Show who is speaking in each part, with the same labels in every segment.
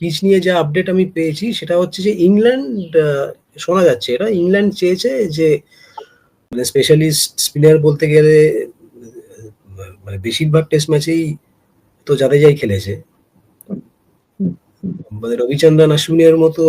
Speaker 1: Pitch নিয়ে যা update আমি পেয়েছি সেটা হচ্ছে যে ইংল্যান্ড শোনা যাচ্ছে। এটা ইংল্যান্ড চেয়েছে যে মানে স্পেশালিস্ট স্পিনার বলতে গেলে মানে বেশিরভাগ টেস্ট ম্যাচেই তো জাদেজাই খেলেছে। মানে রবিচন্দ্রন অশ্বিনের মতো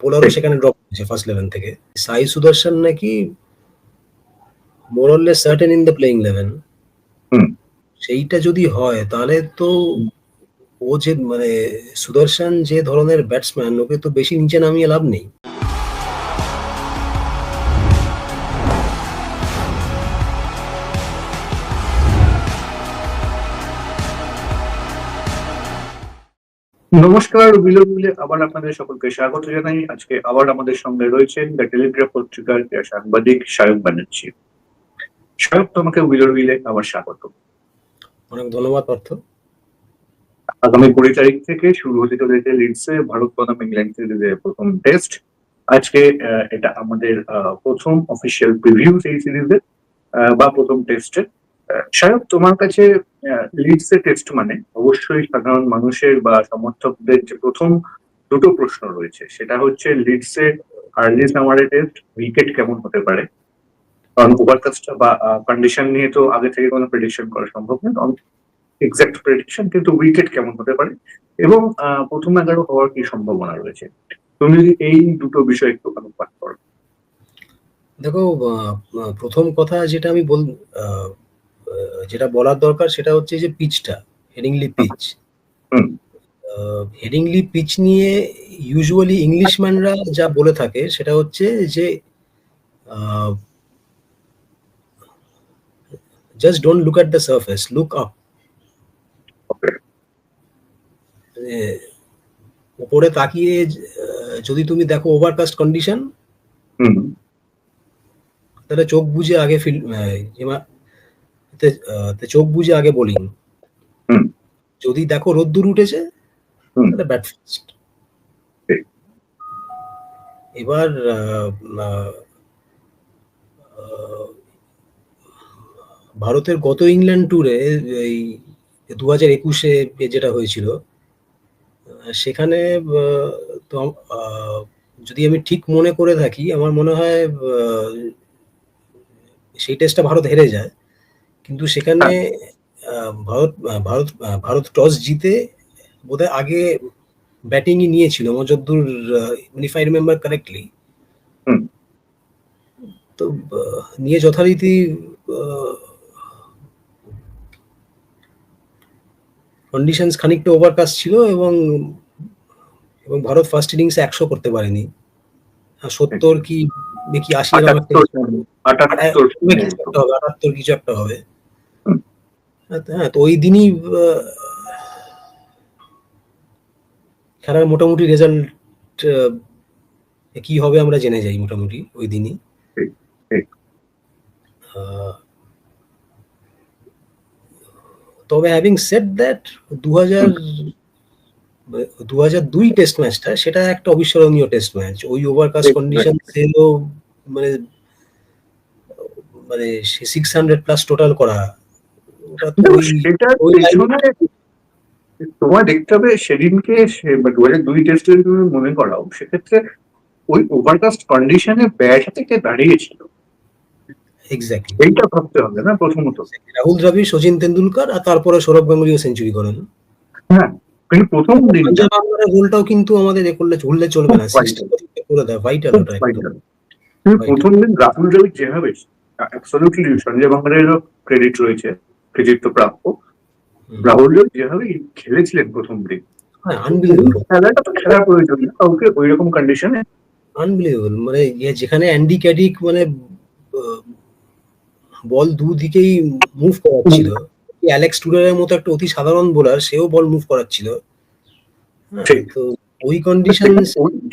Speaker 1: বোলারও সেখানে ড্রপ করেছে ফার্স্ট ইলেভেন থেকে। সাই সুদর্শন নাকি more or less certain in the playing eleven
Speaker 2: hmm.
Speaker 1: সেইটা যদি হয় তাহলে তো ও যে মানে সুদর্শন যে ধরনের ব্যাটসম্যান ওকে তো বেশি নিচে নামিয়ে লাভ নেই।
Speaker 2: নমস্কার বিলবিলে আবার আপনাদের সকলকে স্বাগত জানাই। আজকে আবার আমাদের সঙ্গে রয়েছেন দ্য টেলিগ্রাফ পত্রিকার সাংবাদিক সায়ক ব্যানার্জি। সায়ক তোমাকে বিলবিলে আবার স্বাগত।
Speaker 1: অনেক ধন্যবাদ পার্থ।
Speaker 2: আগামী কুড়ি তারিখ থেকে শুরু হতে চলেছে লিডসে ভারত বনাম ইংল্যান্ড সিরিজের প্রথম টেস্ট আজকে এটা আমাদের প্রথম অফিসিয়াল প্রিভিউ সেই সিরিজের বা প্রথম টেস্টের সায়ক, তোমার কাছে লিডসের টেস্ট মানে অবশ্যই সাধারণ মানুষের বা সমর্থকদের যে প্রথম দুটো প্রশ্ন রয়েছে, সেটা হচ্ছে লিডসে আর্লি সামারে টেস্ট উইকেট কেমন হতে পারে? কারণ ওভারকাস্টটা বা কন্ডিশন নিয়ে তো আগে থেকে কোনো প্রেডিকশন করা সম্ভব নয়। এক্সাক্ট প্রেডিকশন কিন্তু উইকেট কেমন হতে পারে? এবং প্রথম এগারো হওয়ার কি সম্ভাবনা রয়েছে? তুমি যদি এই দুটো বিষয় একটু আলোকপাত করো।
Speaker 1: দেখো প্রথম কথা যেটা আমি বল যেটা বলার দরকার সেটা হচ্ছে যে পিচটা Headingley pitch
Speaker 2: hmm.
Speaker 1: Headingley pitch নিয়ে ইউজুয়ালি ইংলিশম্যানরা যা বলে থাকে সেটা হচ্ছে যে just don't look at the surface look up উপরে তাকিয়ে যদি তুমি দেখো ওভারকাস্ট কন্ডিশন তাহলে চোখ বুঝে আগে ফিল চোখ বুঝে আগে বোলিং। যদি দেখো রোদ্দুর উঠেছে তাহলে ব্যাট ফার্স্ট এবার ভারতের গত ইংল্যান্ড ট্যুরে এই দু হাজার একুশে যেটা হয়েছিল সেখানে তো যদি আমি ঠিক মনে করে থাকি আমার মনে হয় সেই টেস্টটা ভারত হেরে যায় কিন্তু সেখানে ভারত ভারত ভারত টস জিতে বোধহয় আগে ব্যাটিংই নিয়েছিল আমার যদ্দূর ইফ আই রিমেম্বার কারেক্টলি। তো নিয়ে যথারীতি কন্ডিশনস খানিকটা ওভারকাস্ট ছিল এবং এবং ভারত ফার্স্ট ইনিংসে একশো করতে পারেনি। সত্তর কি কি আশি
Speaker 2: আটাত্তর আটাত্তর
Speaker 1: কিছু একটা হবে।
Speaker 2: হুম।
Speaker 1: হ্যাঁ তো ওই দিনই খেলার মোটামুটি রেজাল্ট কি হবে আমরা জেনে যাই মোটামুটি ওই দিনই
Speaker 2: ঠিক, ঠিক।
Speaker 1: আহ, তবে হ্যাভিং সেট দ্যাট দু হাজার দু হাজার দুই টেস্ট ম্যাচটা সেটা একটা অবিস্মরণীয় টেস্ট ম্যাচ ওই ওভারকাস্ট কন্ডিশন ছিল মানে মানে সিক্স হান্ড্রেড প্লাস টোটাল করা।
Speaker 2: তোমার দেখতে হবে সেদিনকে দু হাজার দুই টেস্টে যদি তুমি মনে করাও সেক্ষেত্রে ওই ওভারকাস্ট কন্ডিশনে ব্যাট হাতে কে দাঁড়িয়েছিল?
Speaker 1: এক্স্যাক্টলি
Speaker 2: এইটা ভাবতে হবে না প্রথমত।
Speaker 1: রাহুল দ্রাবিড় সচিন তেন্ডুলকার আর তারপরে সৌরভ গাঙ্গুলিও সেঞ্চুরি করেন।
Speaker 2: হ্যাঁ কিন্তু প্রথম
Speaker 1: গোলটাও আমাদের এ করলে ভুললে চলবে না করে দেয় ভাইটাল ওটা
Speaker 2: প্রথম দিন রাহুল দ্রাবিড় যেভাবে অ্যাবসলিউটলি সঞ্জয় বাংলারও ক্রেডিট রয়েছে কৃতিত্ব প্রাপ্য। রাহুল দ্রাবিড় যেভাবে খেলেছিলেন প্রথম দিন।
Speaker 1: হ্যাঁ
Speaker 2: খেলাটা তো খেলার প্রয়োজন কাউকে ওই রকম কন্ডিশনে
Speaker 1: আনবিলিভেবল মানে ইয়ে যেখানে অ্যান্ডি ক্যাডিক মানে বল দুদিকেই মুভ করাচ্ছিল। অ্যালেক্স টুডারের মতো একটা অতি সাধারণ বোলার সেও বল মুভ করাচ্ছিল। হ্যাঁ, তো ওই কন্ডিশন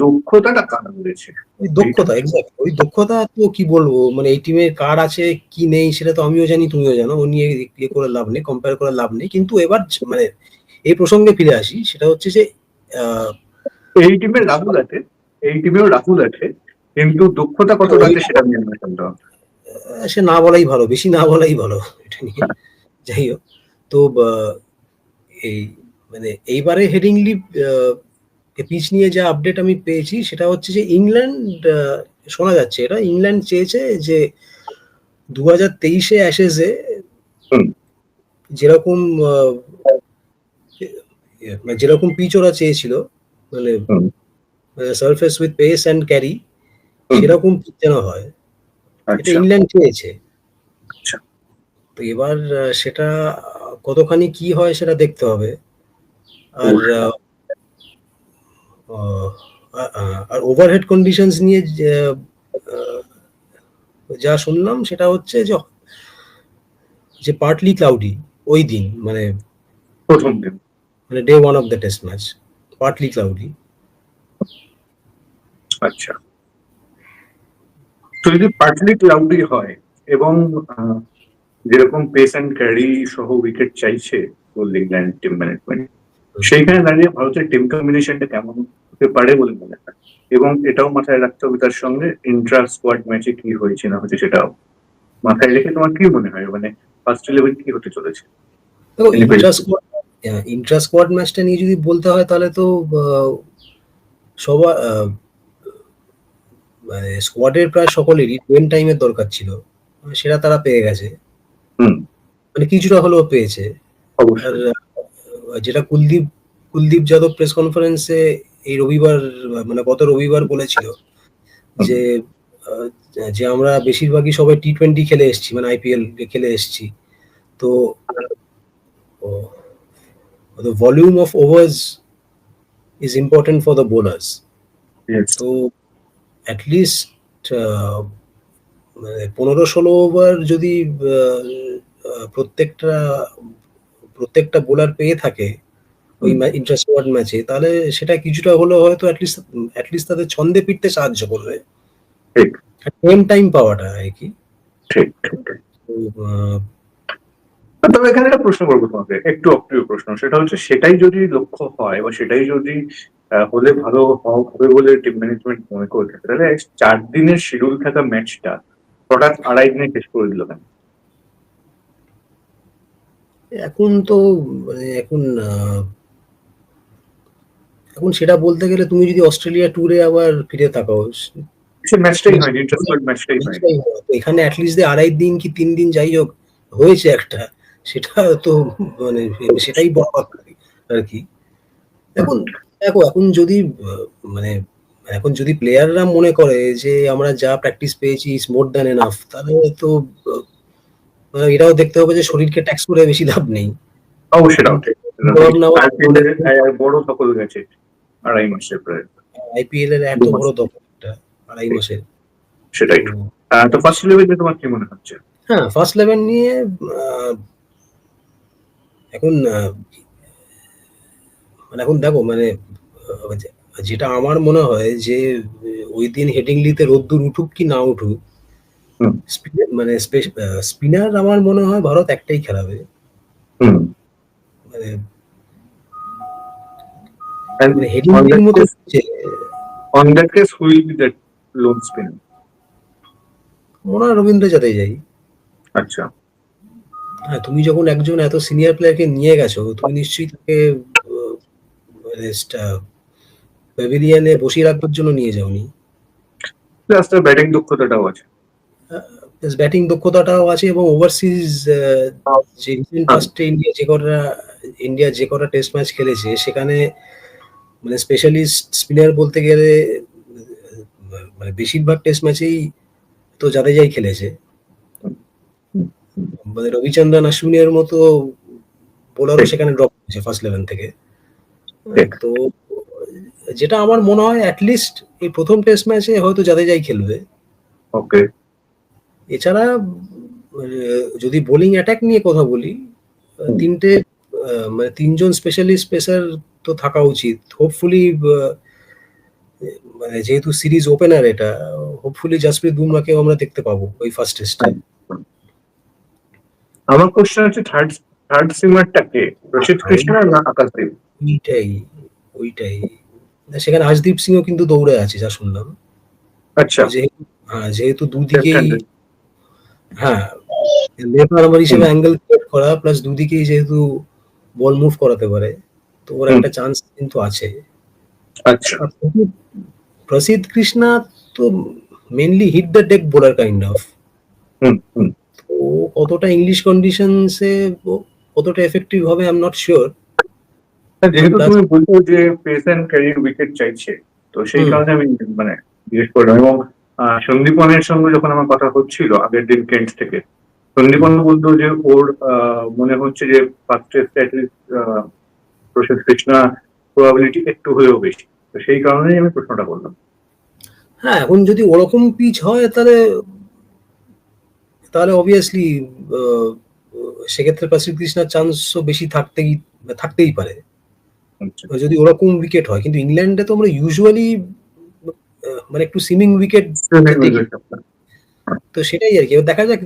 Speaker 2: দক্ষতাটা কার রয়েছে?
Speaker 1: ওই দক্ষতা এক্সাক্ট ওই দক্ষতা তো কি বলব? মানে এই টিমের কার আছে কি নেই সেটা তো আমিও জানি তুমিও জানো ও নিয়ে ইয়ে করে লাভ নেই কম্পেয়ার করে লাভ নেই। কিন্তু এবার মানে এই প্রসঙ্গে ফিরে আসি সেটা হচ্ছে যে আহ,
Speaker 2: এই টিমের রাহুল আছে এই টিমেও রাহুল আছে কিন্তু দক্ষতা কতটা আছে সেটা নিয়ে আমরা।
Speaker 1: সে না বলাই ভালো বেশি না বলাই ভালো এটা নিয়ে যাই হোক তো এই মানে এইবারে হেডিংলি পিচ নিয়ে যা আপডেট আমি পেয়েছি সেটা হচ্ছে যে ইংল্যান্ড শোনা যাচ্ছে এটা ইংল্যান্ড চেয়েছে যে দু হাজার তেইশে অ্যাশেজে। যেরকম মানে যেরকম পিচ ওরা চেয়েছিল মানে। Surface with pace and carry সেরকম pitch যেন হয় এটা
Speaker 2: আচ্ছা।
Speaker 1: ইংল্যান্ড চেয়েছে
Speaker 2: আচ্ছা।
Speaker 1: তো এবার সেটা কতখানি কি হয় সেটা দেখতে হবে। আর আর ওভারহেড কন্ডিশনস নিয়ে যে- শুনলাম সেটা হচ্ছে যে যে পার্টলি ক্লাউডি ওই দিন মানে
Speaker 2: প্রথম দিন।
Speaker 1: মানে day one of the test match partly cloudy
Speaker 2: আচ্ছা। যদি পার্টলি ক্লাউডি হয় এবং যেরকম পেস অ্যান্ড ক্যারি সহ উইকেট চাইছে বললে ইংল্যান্ড টিম ম্যানেজমেন্ট সেইখানে দাঁড়িয়ে ভারতের টিম কম্বিনেশনটা কেমন হতে পারে বলে মনে হয়? এবং এটাও মাথায় রাখতে হবে তার সঙ্গে ইন্ট্রা স্কোয়াড ম্যাচে কি হয়েছে না হয়েছে সেটাও মাথায় রেখে তোমার কি মনে হয়? মানে ফার্স্ট ইলেভেন কি হতে চলেছে?
Speaker 1: ইন্ট্রা স্কোয়াড স্কোয়াড ম্যাচটা নিয়ে যদি বলতে হয় তাহলে তো সবার মানে স্কোয়াডের প্রায় সকলেরই টেন টাইমের দরকার ছিল। সেটা তারা পেয়ে গেছে। মানে কিছুটা হলেও পেয়েছে। যেটা কুলদীপ কুলদীপ যাদব প্রেস কনফারেন্সে এই রবিবার মানে গত রবিবার বলেছিল যে যে আমরা বেশিরভাগই সবাই টি টোয়েন্টি খেলে এসেছি মানে আইপিএল খেলে এসেছি। তো the volume of overs is important for the bowlers
Speaker 2: Yes.
Speaker 1: তো অ্যাটলিস্ট পনেরো ষোলো ওভার যদি প্রত্যেকটা প্রত্যেকটা বোলার পেয়ে থাকে ওই ইন্টারেস্ট ওয়ার্ড ম্যাচে তাহলে সেটা কিছুটা হলেও হয়তো অ্যাটলিস্ট অ্যাটলিস্ট তাদের ছন্দে ফিরতে সাহায্য করবে।
Speaker 2: ঠিক।
Speaker 1: গেম টাইম পাওয়াটা আর কি?
Speaker 2: ঠিক ঠিক তবে এখানে একটা প্রশ্ন করব তোমাকে একটু অপ্রিয় প্রশ্ন সেটা হচ্ছে সেটাই যদি লক্ষ্য হয় বা সেটাই যদি হলে ভালো হবে বলে টিম ম্যানেজমেন্ট মনে করে থাকে তাহলে চার দিনের শিডিউল থাকা ম্যাচটা হঠাৎ আড়াই দিনে শেষ করে দিল কেন?
Speaker 1: এখন তো মানে এখন এখন সেটা বলতে গেলে তুমি যদি অস্ট্রেলিয়া ট্যুরে আবার ফিরে
Speaker 2: ম্যাচটাই ম্যাচটাই
Speaker 1: হয়। তো এখানে অ্যাটলিস্ট আড়াই দিন কি তিন দিন যাই হোক হয়েছে একটা সেটা তো মানে সেটাই বড় কথা আর কি। এখন দেখো এখন যদি মানে এখন যদি প্লেয়াররা মনে করে যে আমরা যা প্র্যাকটিস পেয়েছি ইজ মোর দ্যান এনাফ তাহলে তো এটাও দেখতে হবে যে শরীরকে ট্যাক্স করে বেশি লাভ নেই।
Speaker 2: অবশ্যই বড় সফল গেছে আড়াই মাসের প্রায়।
Speaker 1: আইপিএল এর এত বড় দখলটা আড়াই মাসের।
Speaker 2: সেটাই
Speaker 1: তো,
Speaker 2: ফার্স্ট ইলেভেনে তোমার কি মনে হচ্ছে?
Speaker 1: হ্যাঁ ফার্স্ট ইলেভেন নিয়ে এখন মানে এখন দেখো মানে যেটা আমার মনে হয় যে ওই দিন হেডিংলিতে রোদ্দুর উঠুক কি না উঠুক মানে স্পিনার আমার মনে হয় ভারত একটাই খেলাবে। মানে হেডিংলির মতো? মনে হয় রবীন্দ্র জাদেজাই।
Speaker 2: আচ্ছা।
Speaker 1: হ্যাঁ তুমি যখন একজন এত সিনিয়র প্লেয়ারকে নিয়ে গেছো তুমি নিশ্চয়ই তাকে প্যাভিলিয়নে বসিয়ে রাখবার জন্য নিয়ে যাওনি।
Speaker 2: প্লাস তার ব্যাটিং দক্ষতাটাও আছে।
Speaker 1: ব্যাটিং দক্ষতাটাও আছে এবং ওভারসিজ যে রিসেন্ট ফার্স্টে ইন্ডিয়া যে কটা ইন্ডিয়া যে কটা টেস্ট ম্যাচ খেলেছে সেখানে মানে স্পেশালিস্ট স্পিনার বলতে গেলে মানে বেশিরভাগ টেস্ট ম্যাচেই তো জাদেজাই খেলেছে। মানে রবিচন্দ্রন অশ্বিনের মতো বোলারও সেখানে ড্রপ করেছে ফার্স্ট ইলেভেন থেকে। তো যেটা আমার মনে হয় অ্যাটলিস্ট এই প্রথম টেস্ট ম্যাচে হয়তো যাদের যাই খেলবে।
Speaker 2: ওকে।
Speaker 1: এছাড়া যদি বোলিং অ্যাটাক নিয়ে কথা বলি তিনটে মানে তিনজন স্পেশালিস্ট পেসার তো থাকা উচিত। হোপফুলি মানে যেহেতু সিরিজ ওপেনার এটা হোপফুলি জাসপ্রীত বুমরাকেও আমরা দেখতে পাবো ওই ফার্স্ট টেস্টে
Speaker 2: আমার কোশ্চেন হচ্ছে থার্ড থার্ড সিমারটা কে রশিদ কৃষ্ণ না আকাশদীপ
Speaker 1: ওইটাই ওইটাই। সেখানে আশদীপ সিংও কিন্তু দৌড়ে আছে যা শুনলাম।
Speaker 2: আচ্ছা।
Speaker 1: যেহেতু হ্যাঁ যেহেতু দুদিকেই হ্যাঁ লেফট আর্মার হিসেবে অ্যাঙ্গেল ক্রিয়েট করা প্লাস দুদিকেই যেহেতু বল মুভ করাতে পারে তো ওর একটা চান্স কিন্তু আছে।
Speaker 2: আচ্ছা।
Speaker 1: প্রসিদ্ধ- কৃষ্ণা তো mainly hit the deck bowler kind of
Speaker 2: hmm hmm.
Speaker 1: তো কতটা ইংলিশ কন্ডিশনসে কতটা এফেক্টিভ হবে আই এম নট শিওর
Speaker 2: যেহেতু তুমি বলছো যে পেস ক্যারিয়ার উইকেট চাইছে তো সেই কারণে আমি মানে জিজ্ঞেস করলাম। এবং সন্দীপনের সঙ্গে যখন আমার কথা হচ্ছিল আগের দিন কেন্ট থেকে সন্দীপন বলতো যে ওর মনে হচ্ছে যে first test at least Prasidh Krishna probability একটু হলেও বেশি। তো সেই কারণেই আমি প্রশ্নটা করলাম।
Speaker 1: হ্যাঁ এখন যদি ওরকম পিচ হয় তাহলে তাহলে অবভিয়াসলি সেক্ষেত্রে প্রসিদ্ধ কৃষ্ণার চান্সও বেশি থাকতেই থাকতেই পারে।
Speaker 2: আচ্ছা।
Speaker 1: যদি ওরকম উইকেট হয় কিন্তু ইংল্যান্ডে তো আমরা ইউজুয়ালি মানে একটু সিমিং উইকেট তো সেটাই আর কি। দেখা যাক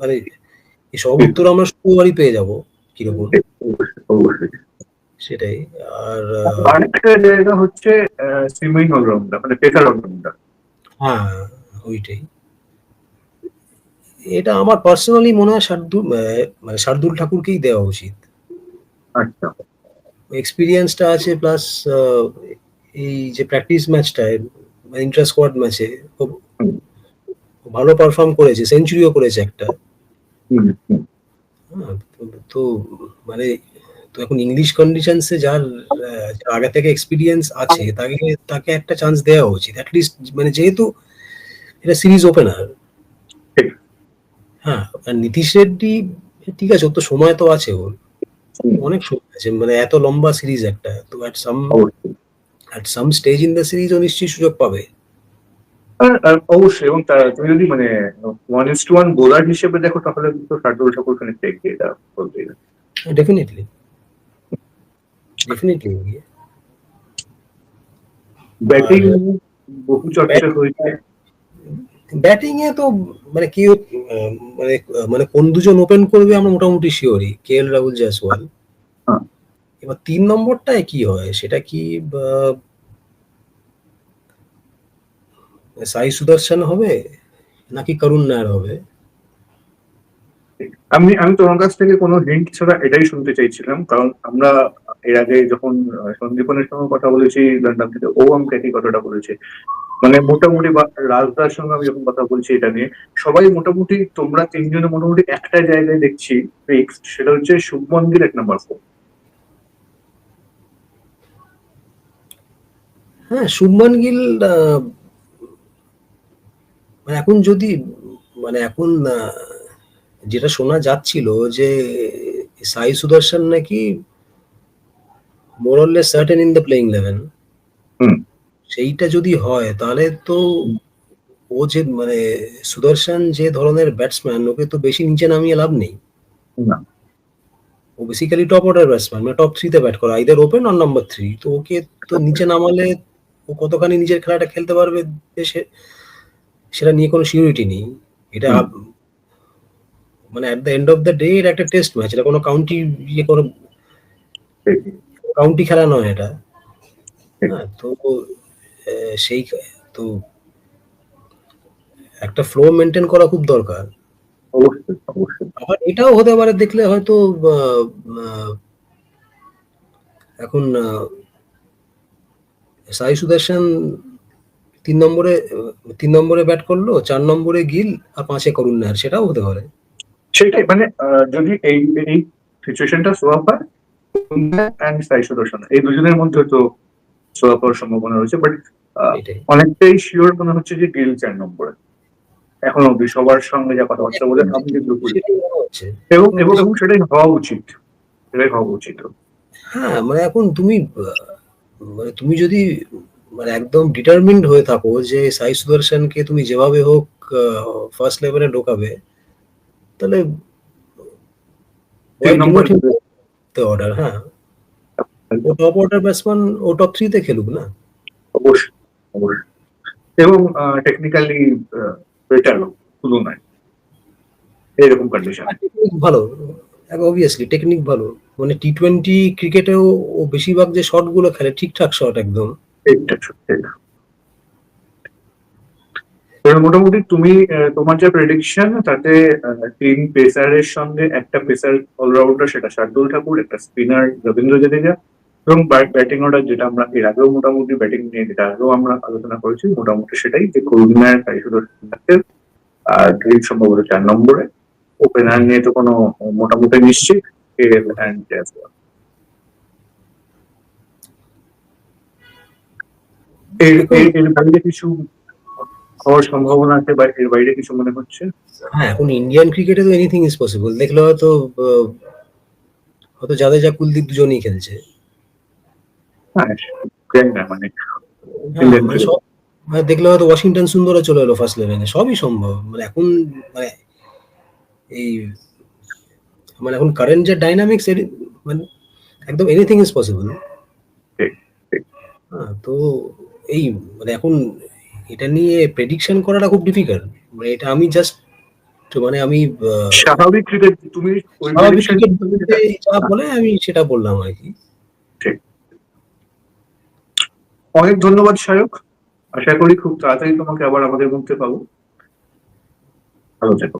Speaker 1: মানে সব উত্তর আমরা শুক্রবারই পেয়ে যাব কীরকম। সেটাই আর
Speaker 2: আরেকটা জায়গা হচ্ছে অলরাউন্ডার মানে পেসার অলরাউন্ডার
Speaker 1: হ্যাঁ ওইটাই। এটা আমার পার্সোনালি মনে হয় শার্দুল মানে শার্দুল ঠাকুরকেই দেওয়া উচিত।
Speaker 2: আচ্ছা।
Speaker 1: এক্সপিরিয়েন্সটা আছে প্লাস এই যে প্র্যাকটিস ম্যাচটায় ইন্টার স্কোয়াড ম্যাচে খুব ভালো পারফর্ম করেছে সেঞ্চুরিও করেছে একটা। হ্যাঁ, তো- মানে তো এখন ইংলিশ কন্ডিশনসে যার আগে থেকে এক্সপিরিয়েন্স আছে তাকে তাকে একটা চান্স দেওয়া উচিত। অ্যাটলিস্ট মানে যেহেতু এটা সিরিজ ওপেনার। হ্যাঁ। নীতিশ রেড্ডি ঠিক আছে ওর তো সময় তো আছে ওর। অনেক সময় আছে মানে এত লম্বা সিরিজ একটা তো at some at some stage in the series ও নিশ্চয়ই সুযোগ পাবে।
Speaker 2: অবশ্যই এবং তুমি যদি মানে one is to one bowler হিসেবে দেখো তাহলে কিন্তু শার্দুল ঠাকুর খানিক এগিয়ে এটা বলতেই হবে।
Speaker 1: ডেফিনেটলি ডেফিনেটলি
Speaker 2: ব্যাটিং বহু চর্চা হয়েছে।
Speaker 1: ব্যাটিং এ তো মানে কি মানে মানে কোন দুজন ওপেন করবে আমরা মোটামুটি শিওরই কে এল রাহুল জয়সওয়াল। এবার তিন নম্বরটায় কি হয় সেটা কি সাই সুদর্শন হবে নাকি করুণ নায়ার হবে
Speaker 2: আমি আমি তোমার কাছ থেকে কোনো হিন্ট ছাড়া এটাই শুনতে চাইছিলাম কারণ আমরা এর আগে যখন সন্দীপনের সঙ্গে কথা বলেছি লন্ডন থেকে ও আমাকে একই কথাটা বলেছে। মানে মোটামুটি রাজদার সঙ্গে আমি যখন কথা বলছি এটা নিয়ে, সবাই মোটামুটি তোমরা তিনজনে মোটামুটি একটা জায়গায় দেখছি সেটা হচ্ছে শুভমন গিল এক নাম্বার ফোর
Speaker 1: হ্যাঁ শুভমান গিল এখন যদি মানে এখন যেটা শোনা যাচ্ছিল যে সাই সুদর্শন নাকি more or less certain in the playing eleven সেইটা যদি হয় তাহলে তো ও যে মানে সুদর্শন যে ধরনের ব্যাটসম্যান ওকে তো বেশি নিচে নামিয়ে লাভ নেই। ও বেসিক্যালি টপ অর্ডার ব্যাটসম্যান মানে টপ থ্রিতে ব্যাট করা either open or number three তো ওকে তো নিচে নামালে ও কতখানি নিজের খেলাটা খেলতে পারবে সে সেটা নিয়ে কোনো সিউরিটি নেই। এটা মানে at the end of the day এটা একটা টেস্ট ম্যাচ এটা কোনো কাউন্টি ইয়ে কোনো। কাউন্টি খেলা নয় এটা। হ্যাঁ তো সেই তো একটা ফ্লো মেনটেন করা খুব দরকার। আবার এটাও হতে পারে দেখলে হয়তো এখন সাই সুদর্শন তিন নম্বরে তিন নম্বরে ব্যাট করল চার নম্বরে গিল আর পাঁচে করুন নায়ার সেটাও হতে পারে।
Speaker 2: সেটাই মানে যদি এই এই সিচুয়েশনটা সোয়াপ হয় এই দুজনের মধ্যে তো হওয়ার সম্ভাবনা রয়েছে বাট অনেকটাই শিওর মনে হচ্ছে যে গিল চার নম্বরে। এখন অব্দি সবার সঙ্গে যা কথাবার্তা বলে আমি কিন্তু এবং এবং সেটাই হওয়া উচিত। সেটাই হওয়া উচিত।
Speaker 1: হ্যাঁ মানে এখন তুমি মানে তুমি যদি মানে একদম ডিটারমিন্ড হয়ে থাকো যে সাই সুদর্শনকে তুমি যেভাবে হোক ফার্স্ট লেভেলে ঢোকাবে তাহলে
Speaker 2: তিন
Speaker 1: অর্ডার হ্যাঁ। ও টপ অর্ডার ব্যাটসম্যান ও টপ থ্রিতে খেলুক না?
Speaker 2: অবশ্যই অবশ্যই। এবং টেকনিক্যালি বেটার তুলনায়। এইরকম কন্ডিশন
Speaker 1: ভালো অবভিয়াসলি টেকনিক ভালো। মানে টি টোয়েন্টি ক্রিকেটেও বেশিরভাগ যে শটগুলো খেলে ঠিকঠাক শট একদম।
Speaker 2: সত্যি মোটামুটি তুমি তোমার যে প্রেডিকশন তাতে তিন পেসারের সঙ্গে একটা পেসার অলরাউন্ডার সেটা শার্দুল ঠাকুর, একটা স্পিনার রবীন্দ্র জাদেজা এবং ব্যাটিং অর্ডার যেটা আমরা এর আগেও মোটামুটি ব্যাটিং নিয়ে, যেটা আগেও আমরা আলোচনা করেছি, মোটামুটি সেটাই যে করুণার কাইশুদর আর গ্রিপ সম্ভবত চার নম্বরে। ওপেনার নিয়ে তো কোনো মোটামুটি নিশ্চিত এর এর- এর বাইরে কিছু হওয়ার সম্ভাবনা আছে এর বাইরে কিছু মনে হচ্ছে?
Speaker 1: হ্যাঁ এখন ইন্ডিয়ান ক্রিকেটে তো এনিথিং ইজ পসিবল দেখলে হয়তো হয়তো জাদেজা কুলদীপ দুজনেই খেলছে।
Speaker 2: হ্যাঁ মানে
Speaker 1: মানে মানে দেখলে হয়তো ওয়াশিংটন সুন্দরও চলে এলো ফার্স্ট ইলেভেনে সবই সম্ভব। মানে এখন মানে এই মানে এখন কারেন্ট যে ডাইনামিক্স মানে একদম এনিথিং ইজ পসিবল। হ্যাঁ তো এই মানে এখন এটা নিয়ে প্রেডিকশন করাটা খুব ডিফিকাল্ট মানে এটা আমি জাস্ট মানে আমি
Speaker 2: স্বাভাবিক ক্রিকেট তুমি
Speaker 1: স্বাভাবিক
Speaker 2: prediction-
Speaker 1: যা বলে আমি সেটা বললাম আর কি।
Speaker 2: অনেক ধন্যবাদ সায়ক আশা করি খুব তাড়াতাড়ি তোমাকে আবার আমাদের মধ্যে পাবো। ভালো থেকো।